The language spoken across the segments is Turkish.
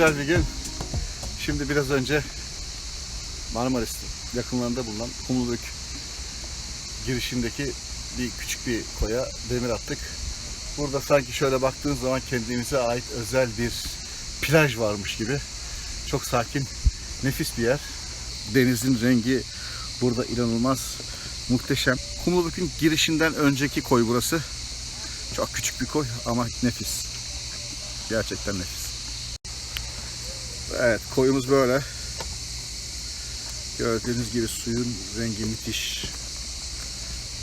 Güzel bir gün. Şimdi biraz önce Marmaris yakınlarında bulunan Kumluluk girişindeki bir küçük bir koya demir attık. Burada sanki şöyle baktığın zaman kendimize ait özel bir plaj varmış gibi. Çok sakin, nefis bir yer. Denizin rengi burada inanılmaz muhteşem. Kumluluk'un girişinden önceki koy burası. Çok küçük bir koy ama nefis. Gerçekten nefis. Evet koyumuz böyle. Gördüğünüz gibi suyun rengi müthiş.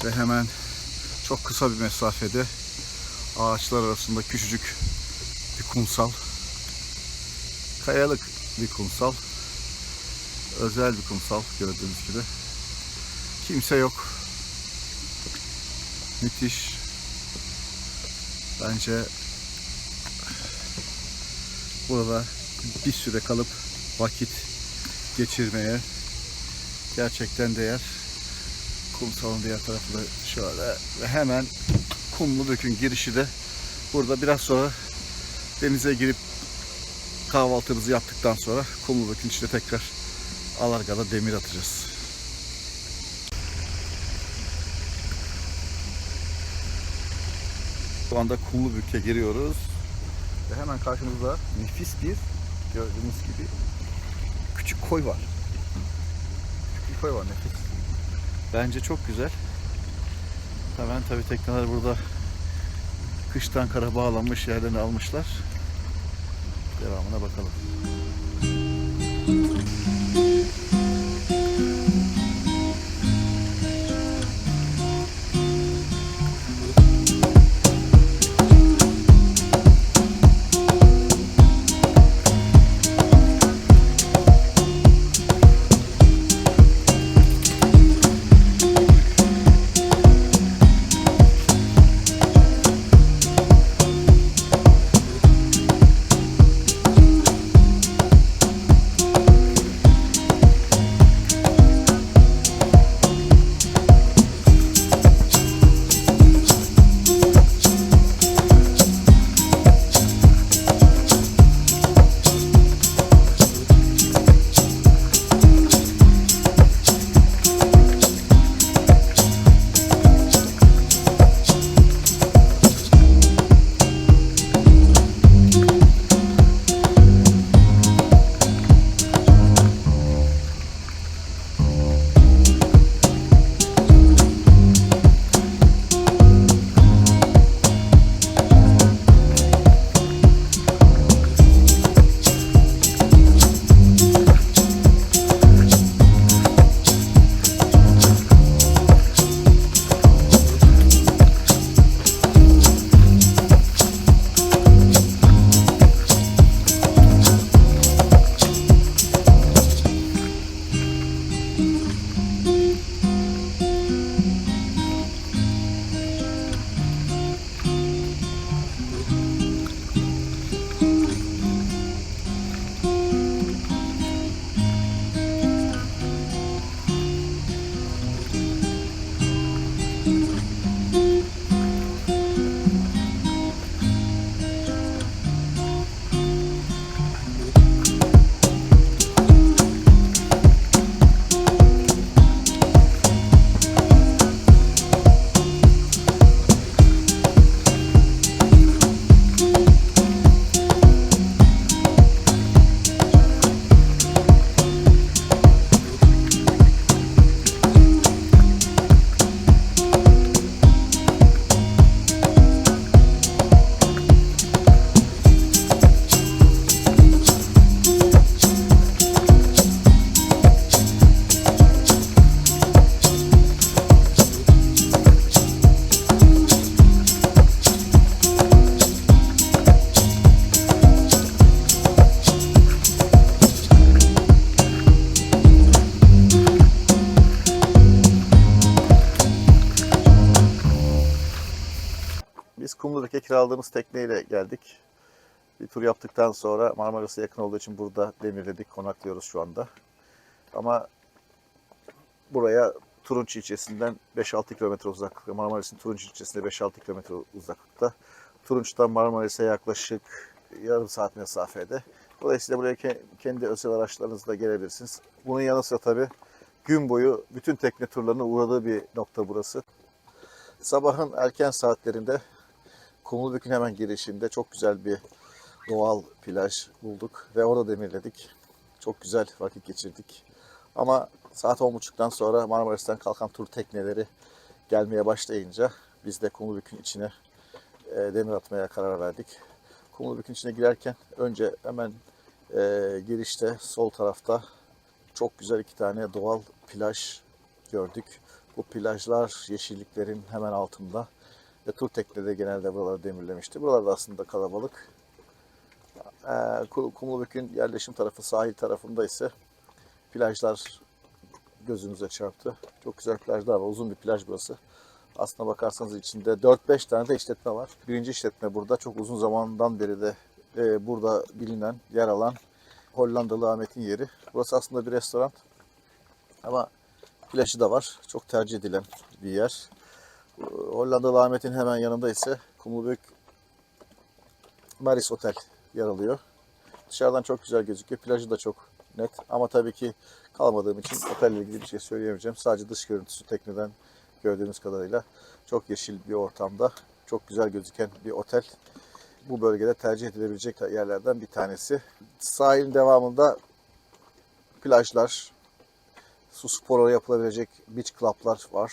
Ve hemen çok kısa bir mesafede ağaçlar arasında küçücük bir kumsal. Kayalık bir kumsal. Özel bir kumsal gördüğünüz gibi. Kimse yok. Müthiş. Bence burada bir süre kalıp vakit geçirmeye gerçekten değer. Kumsalın diğer tarafı da şöyle ve hemen Kumludök'ün girişi de burada biraz sonra denize girip kahvaltımızı yaptıktan sonra Kumludök'ün içine tekrar Alarga'da demir atacağız. Şu anda Kumlubük'e giriyoruz. Ve hemen karşımızda nefis bir gördüğünüz gibi küçük koy var. Küçük koy var nefis. Bence çok güzel. Hemen tabi tekneler burada kıştan kara bağlanmış yerlerini almışlar. Devamına bakalım. Kumludük'e kiraladığımız tekneyle geldik. Bir tur yaptıktan sonra Marmaris'e yakın olduğu için burada demirledik, konaklıyoruz şu anda. Ama buraya Turunç ilçesinden 5-6 kilometre uzaklıkta, Marmaris'in Turunç ilçesinde 5-6 kilometre uzaklıkta. Turunç'tan Marmaris'e yaklaşık yarım saat mesafede Dolayısıyla buraya ke- kendi özel araçlarınızla gelebilirsiniz. Bunun yanı sıra tabii gün boyu bütün tekne turlarına uğradığı bir nokta burası. Sabahın erken saatlerinde Kumlubük'ün hemen girişinde çok güzel bir doğal plaj bulduk ve orada demirledik. Çok güzel vakit geçirdik. Ama saat 10.30'dan sonra Marmaris'ten kalkan tur tekneleri gelmeye başlayınca biz de Kumlubük'ün içine e, demir atmaya karar verdik. Kumlubük'ün içine girerken önce hemen e, girişte sol tarafta çok güzel iki tane doğal plaj gördük. Bu plajlar yeşilliklerin hemen altında ve tur tekneleri genelde buraları demirlemişti. Buralarda aslında kalabalık. Ee, Kum- Kumlubük'ün yerleşim tarafı sahil tarafında ise plajlar gözümüze çarptı. Çok güzel plajlar var. Uzun bir plaj burası. Aslına bakarsanız içinde 4-5 tane de işletme var. Birinci işletme burada. Çok uzun zamandan beri de e, burada bilinen, yer alan Hollandalı Ahmet'in yeri. Burası aslında bir restoran. Ama plajı da var. Çok tercih edilen bir yer. Hollandalı Ahmet'in hemen yanında ise Kumlubük Maris Otel yer alıyor. Dışarıdan çok güzel gözüküyor. Plajı da çok net. Ama tabii ki kalmadığım için otelle ilgili bir şey söyleyemeyeceğim. Sadece dış görüntüsü tekneden gördüğümüz kadarıyla çok yeşil bir ortamda. Çok güzel gözüken bir otel. Bu bölgede tercih edilebilecek yerlerden bir tanesi. Sahilin devamında plajlar, su sporları yapılabilecek beach club'lar var.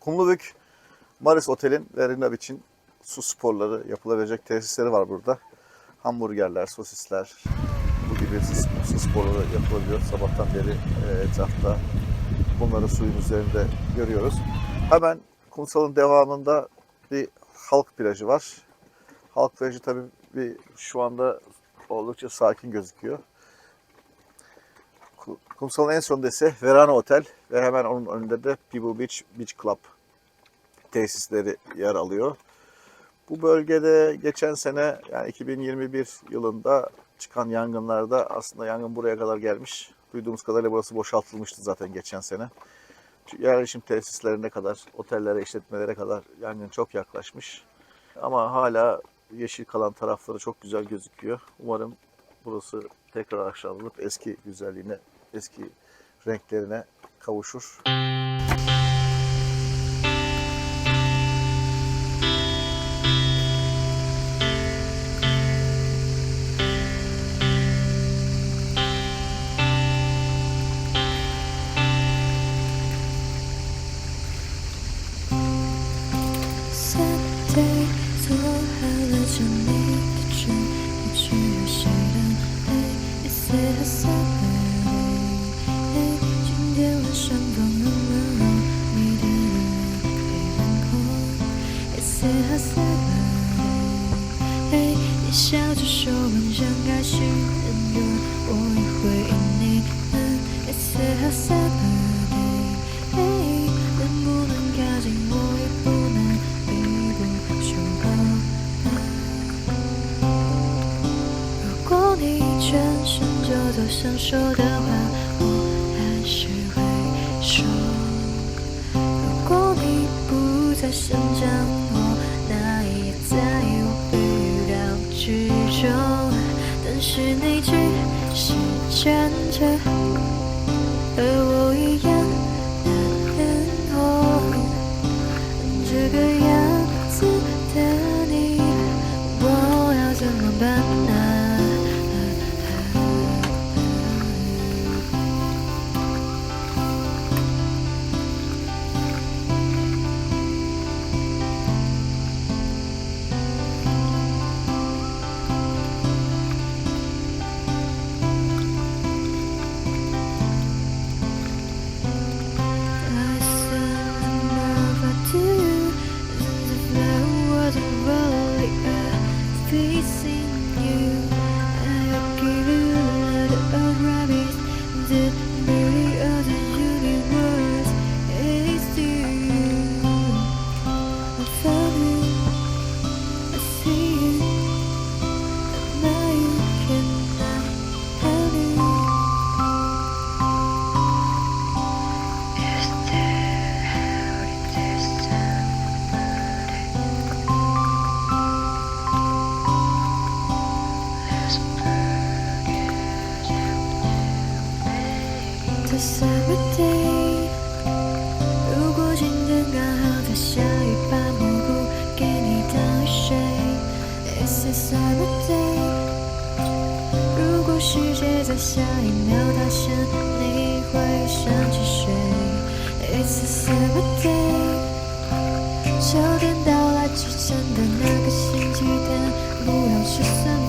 Kumlubük Maris Otel'in ve Rina Beach'in su sporları yapılabilecek tesisleri var burada. Hamburgerler, sosisler, bu gibi su, sporları yapılabiliyor. Sabahtan beri e, etrafta bunları suyun üzerinde görüyoruz. Hemen kumsalın devamında bir halk plajı var. Halk plajı tabii bir şu anda oldukça sakin gözüküyor. Ku- Kumsalın en sonunda ise Verana Otel ve hemen onun önünde de Pebble Beach Beach Club tesisleri yer alıyor. Bu bölgede geçen sene yani 2021 yılında çıkan yangınlarda aslında yangın buraya kadar gelmiş. Duyduğumuz kadarıyla burası boşaltılmıştı zaten geçen sene. Yerleşim tesislerine kadar, otellere, işletmelere kadar yangın çok yaklaşmış. Ama hala yeşil kalan tarafları çok güzel gözüküyor. Umarım burası tekrar aşağılanıp eski güzelliğine, eski renklerine kavuşur. 笑着说晚上开心很热，我会因你冷。Is a Saturday？能不能靠近我也不能一不求和。如果你转身就走，想说的话是你如果今天刚好在下雨，把蘑菇给你当雨水。It's a Saturday。如果世界在下一秒塌陷，你会想起谁？It's a Saturday。秋天到来之前的那个星期天，不要去算。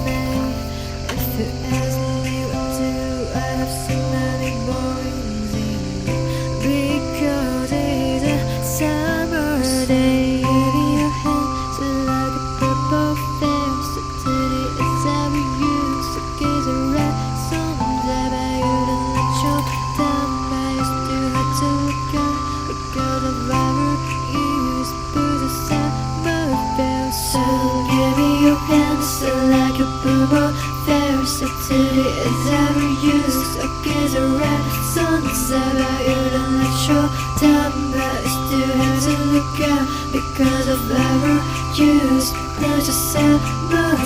sure Temper is to have to look out Because of ever used There's a sad but